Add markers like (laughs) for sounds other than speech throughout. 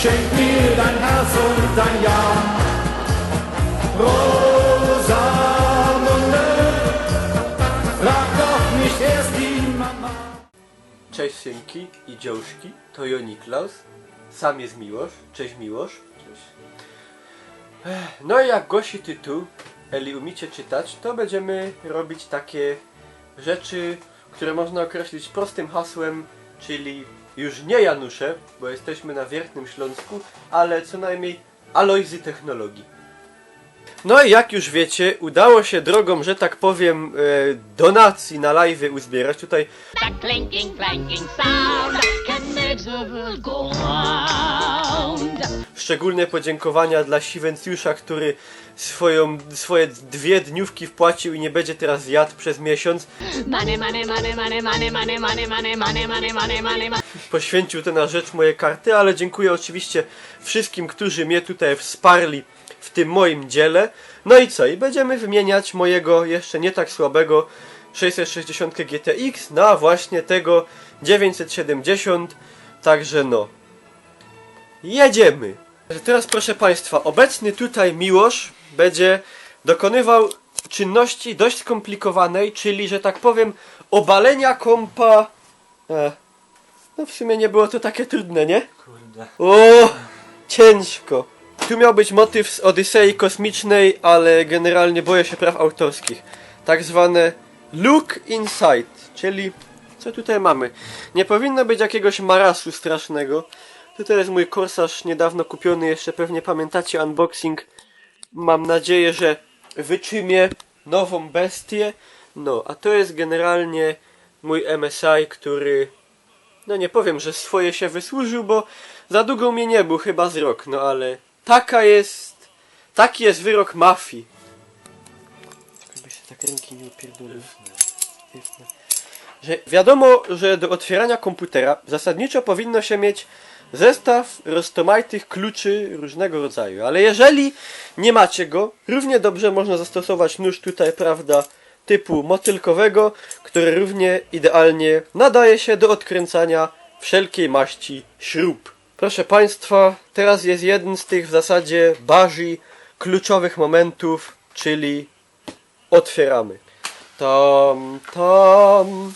schenk mir dein Herz und dein Ja. Rosamunde, frag doch nicht erst die Mama. Cześć synki i dziążki, to jo Niklaus. Sam jest Miłosz. Cześć Miłosz. Cześć. No i jak głosi tytuł, eli umicie czytać, to będziemy robić takie rzeczy, które można określić prostym hasłem, czyli już nie Janusze, bo jesteśmy na Wiertnym Śląsku, ale co najmniej Alojzy Technologii. No i jak już wiecie, udało się drogą, że tak powiem, e, donacji na live uzbierać. Tutaj That clinking, clanking sound can make the world go round. Szczególne podziękowania dla Siwencjusza, który swoją, swoje dwie dniówki wpłacił i nie będzie teraz jadł przez miesiąc. Money, money, money, money, money, money, money, money, money, money, money, money, money. Poświęcił to na rzecz moje karty, ale dziękuję oczywiście wszystkim, którzy mnie tutaj wsparli w tym moim dziele. No i co? I będziemy wymieniać mojego jeszcze nie tak słabego 660 GTX na właśnie tego 970. Także no. Jedziemy! Teraz proszę Państwa, obecny tutaj Miłosz będzie dokonywał czynności dość skomplikowanej, czyli, że tak powiem, obalenia kompa... E, no w sumie nie było to takie trudne, nie? Kurde. O, ciężko. Tu miał być motyw z Odysei Kosmicznej, ale generalnie boję się praw autorskich. Tak zwane look inside, czyli co tutaj mamy? Nie powinno być jakiegoś marasu strasznego. Tutaj jest mój korsarz niedawno kupiony, jeszcze pewnie pamiętacie unboxing. Mam nadzieję, że wyczymię nową bestię. No, a to jest generalnie mój MSI, który no nie powiem, że swoje się wysłużył, bo za długo mnie nie był, chyba z rok, no ale taka jest, taki jest wyrok mafii. Żeby się tak ręki nie upierdoliły. Piękne. Że wiadomo, że do otwierania komputera zasadniczo powinno się mieć zestaw roztomajtych kluczy różnego rodzaju, ale jeżeli nie macie go, równie dobrze można zastosować nóż tutaj, prawda, typu motylkowego, który równie idealnie nadaje się do odkręcania wszelkiej maści śrub. Proszę Państwa, teraz jest jeden z tych w zasadzie barzy kluczowych momentów, czyli otwieramy. Tam, tam,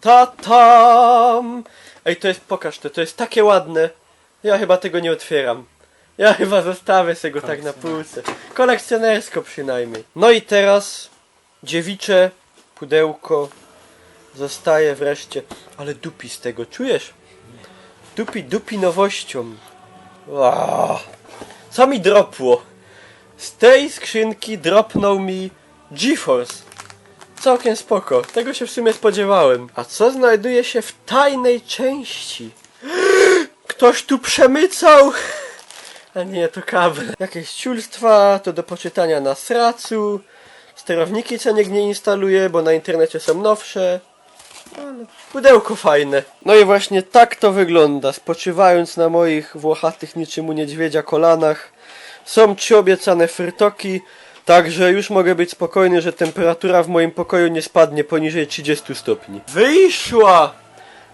ta tam. Ej, to jest, pokaż to, to jest takie ładne. Ja chyba tego nie otwieram. Ja (laughs) chyba zostawię sobie go tak na półce. Kolekcjonersko przynajmniej. No i teraz dziewicze pudełko zostaje wreszcie. Ale dupi z tego, czujesz? Dupi, dupi nowością. Wow. Co mi dropło? Z tej skrzynki dropnął mi GeForce. Całkiem spoko. Tego się w sumie spodziewałem. A co znajduje się w tajnej części? (gasps) Ktoś tu przemycał! (laughs) A nie, to kabel. Jakieś ciulstwa, to do poczytania na sracu. Sterowniki co nie instaluje, bo na internecie są nowsze. Ale pudełko fajne. No i właśnie tak to wygląda. Spoczywając na moich włochatych niczym u niedźwiedzia kolanach. Są trzy obiecane frytoki. Także już mogę być spokojny, że temperatura w moim pokoju nie spadnie poniżej 30 stopni. Wyszła!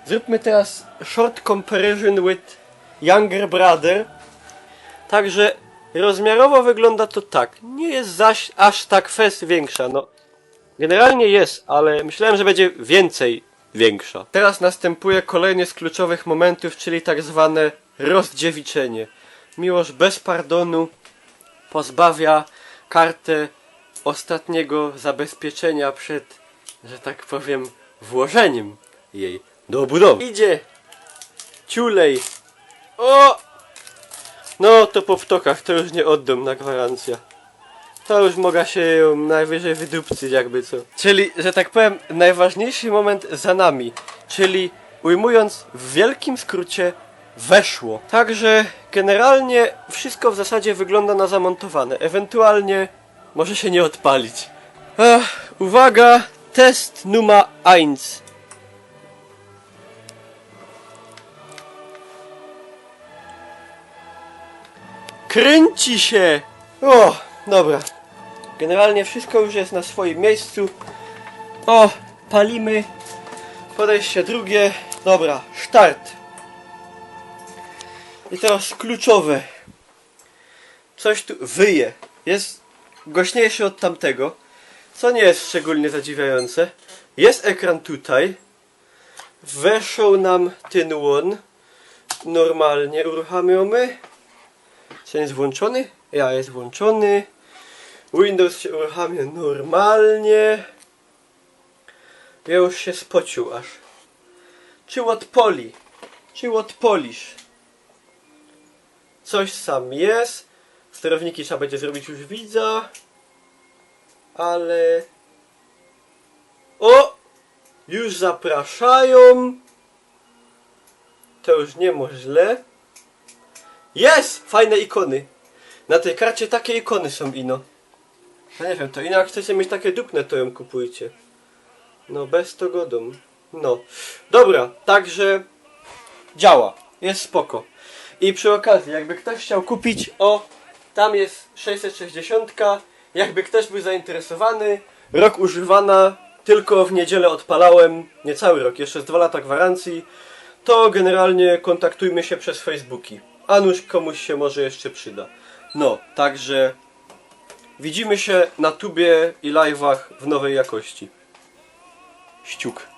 Zróbmy teraz short comparison with younger brother. Także rozmiarowo wygląda to tak. Nie jest zaś aż tak fest większa. No, generalnie jest, ale myślałem, że będzie więcej większa. Teraz następuje kolejny z kluczowych momentów, czyli tak zwane rozdziewiczenie. Miłość bez pardonu pozbawia kartę ostatniego zabezpieczenia przed, że tak powiem, włożeniem jej do obudowy. Idzie ciulej. O! No to po ptokach to już nie oddam na gwarancja. To już mogę się najwyżej wydupcyć jakby co. Czyli, że tak powiem, najważniejszy moment za nami. Czyli ujmując w wielkim skrócie weszło. Także generalnie wszystko w zasadzie wygląda na zamontowane. Ewentualnie może się nie odpalić. Ach, uwaga, test numer 1. Kręci się! O, dobra. Generalnie wszystko już jest na swoim miejscu. O, palimy. Podejście drugie. Dobra, start. I teraz kluczowe. Coś tu wyje. Jest głośniejszy od tamtego, co nie jest szczególnie zadziwiające. Jest ekran tutaj. Weszł nam ten łon. Normalnie uruchamiamy. Czy jest włączony? Ja jest włączony. Windows się uruchamia normalnie. Ja już się spocił aż. Czy odpoli? Czy odpolisz? Coś sam jest. Sterowniki trzeba będzie zrobić już widza. Ale... O! Już zapraszają. To już nie źle. Jest! Fajne ikony. Na tej karcie takie ikony są ino. Ja nie wiem, to ino jak chcecie mieć takie dupne, to ją kupujcie. No, bez to godą. No. Dobra, także działa. Jest spoko. I przy okazji, jakby ktoś chciał kupić, o, tam jest 660. Jakby ktoś był zainteresowany, rok używana, tylko w niedzielę odpalałem, nie cały rok, jeszcze z dwa lata gwarancji, to generalnie kontaktujmy się przez Facebooki. A nuż komuś się może jeszcze przyda. No, także widzimy się na tubie i live'ach w nowej jakości. Ściuk.